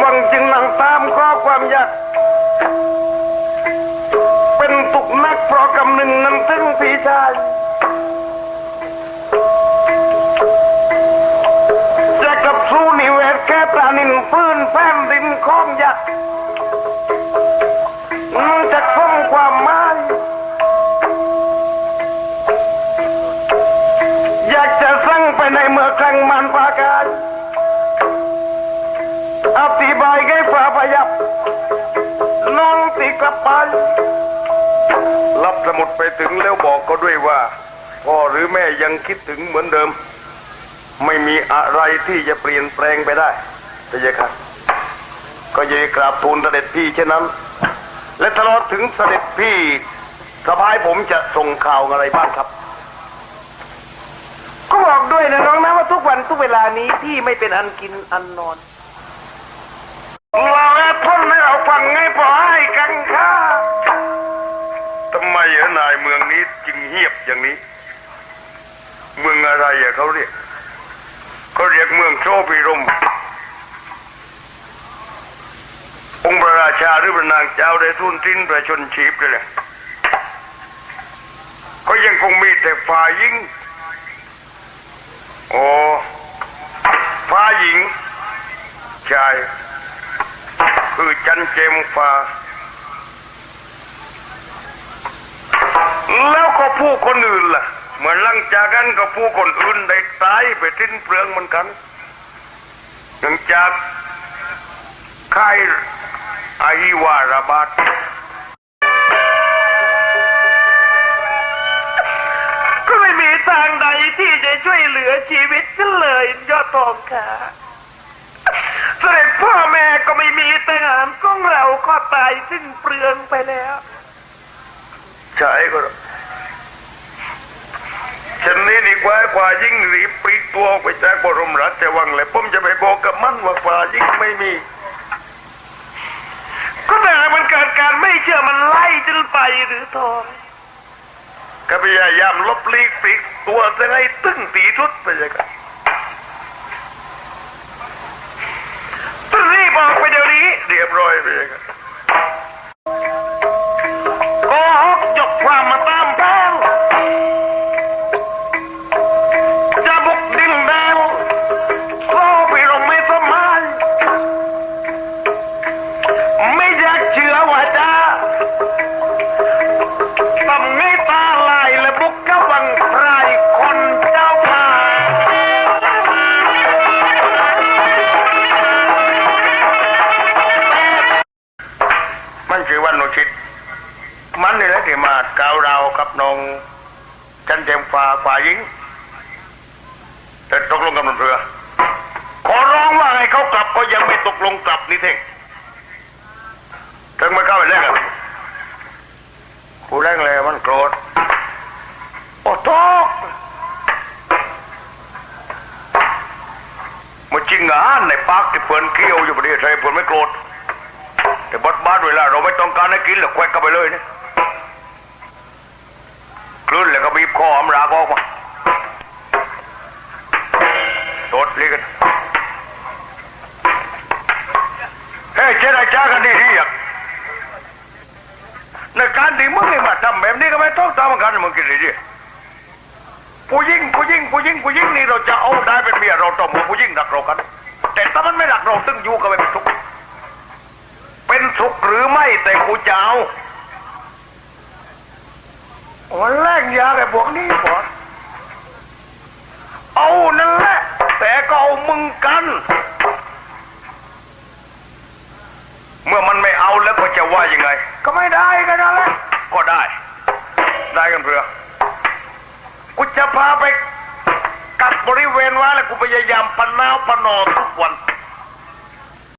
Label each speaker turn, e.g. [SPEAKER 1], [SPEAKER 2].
[SPEAKER 1] หวังจึงนั่งตามข้อความอยากเป็นตุกนักเพราะกำหนึ่งนั่งถึงพี่ชายจะกับสู้นิเวศแค่ปลานินฟื้นแผ่นดินข้อมยาก อธิบายให้ฝ่าพยับน้องตีกลับไปรับสมุดไปถึงแล้วบอกเขาด้วยว่า พ่อหรือแม่ยังคิดถึงเหมือนเดิม ไม่มีอะไรที่จะเปลี่ยนแปลงไปได้พะยะค่ะก็เยกราบทูลเสด็จพี่เช่นนั้น และตลอดถึงเสด็จพี่สะพายผมจะส่งข่าวอะไรบ้างครับ ก็บอกด้วยนะน้องนะว่าทุกวันทุกเวลานี้พี่ไม่เป็นอันกินอันนอน เราแอบพ่นให้เราฟังไงพอให้กันค่ะ ทำไมเอะนายเมืองนี้จึงเงียบอย่างนี้ เมืองอะไรอะเขาเรียกเขาเรียกเมืองโชพิรม องค์พระราชาหรือพระนางเจ้าได้ทุนทิ้นประชนชีพเลยแหละเขายังคงมีแต่ฝ่ายหญิง โอ้ฝ่ายหญิง ชาย คือจันเจมฟ้า แล้วก็ผู้คนอื่นล่ะเหมือนหลังจากนั้นก็ผู้คนอื่นได้ตายไปสิ้นเปลืองเหมือนกันหลังจากค่ายอาฮิวาระบาดก็ไม่มีทางใดที่จะช่วยเหลือชีวิตฉันเลยยอดทองค่ะ เสด็จพ่อแม่ก็ ไม่มีทหารของเราก็ตายสิ้นเปลืองไปแล้วใช่ก็ฉันนี้ดีกว่ากว่ายิ่งรีบปลีกตัวออกไปจากบรมราชวังเลยผมจะไปบอกกับมันว่าฝ่ายิ่งไม่มีก็แต่มันเกิดการไม่เชื่อมันไล่จนไปหรือทองก็พยายามลบลีกปลีกตัวจะให้ตึ้งตีทุดไปเลยกัน รีบออกไปเดี๋ยว นี้ น้องจันเจมฟ้าฝ่ายหญิงแต่ตกลงกับนเรือขอร้องว่าให้เขากลับก็ยังไม่ตกลงกลับนี่เท่งถึงมาเข้าไปแรกกันกูแรงเลยมันโกรธโอ้ทอกมันจริงเหรอในปากที่เปินเคี้ยวอยู่ประเดี๋ยวใช่เปินไม่โกรธแต่บัดบ้านเวลาเราไม่ต้องการให้กินหรอกแควกกันไปเลยเนะ เจรจากันดีที่อยากในการที่มึงมาทำแบบนี้ก็ไม่ต้องทำกันมึงกินดีดิผู้หญิงผู้หญิงผู้หญิงผู้หญิงนี่เราจะเอาได้เป็นเมียเราต้องเอาผู้หญิงรักเรากัน แต่ถ้ามันไม่รักเราตึงอยู่กันเป็นทุกข์เป็นสุขหรือไม่แต่กูจะเอาวันแรกยาไอ้พวกนี้ก่อนเอานั่นแหละแต่ก็เอามึงกัน เมื่อมันไม่เอาแล้วก็จะว่ายังไง ก็ไม่ได้กันนั่นแหละก็ได้ ได้กันเพื่อกูจะพาไปกัดบริเวณว่าแล้วกูพยายามปนนาวปนอทุกวัน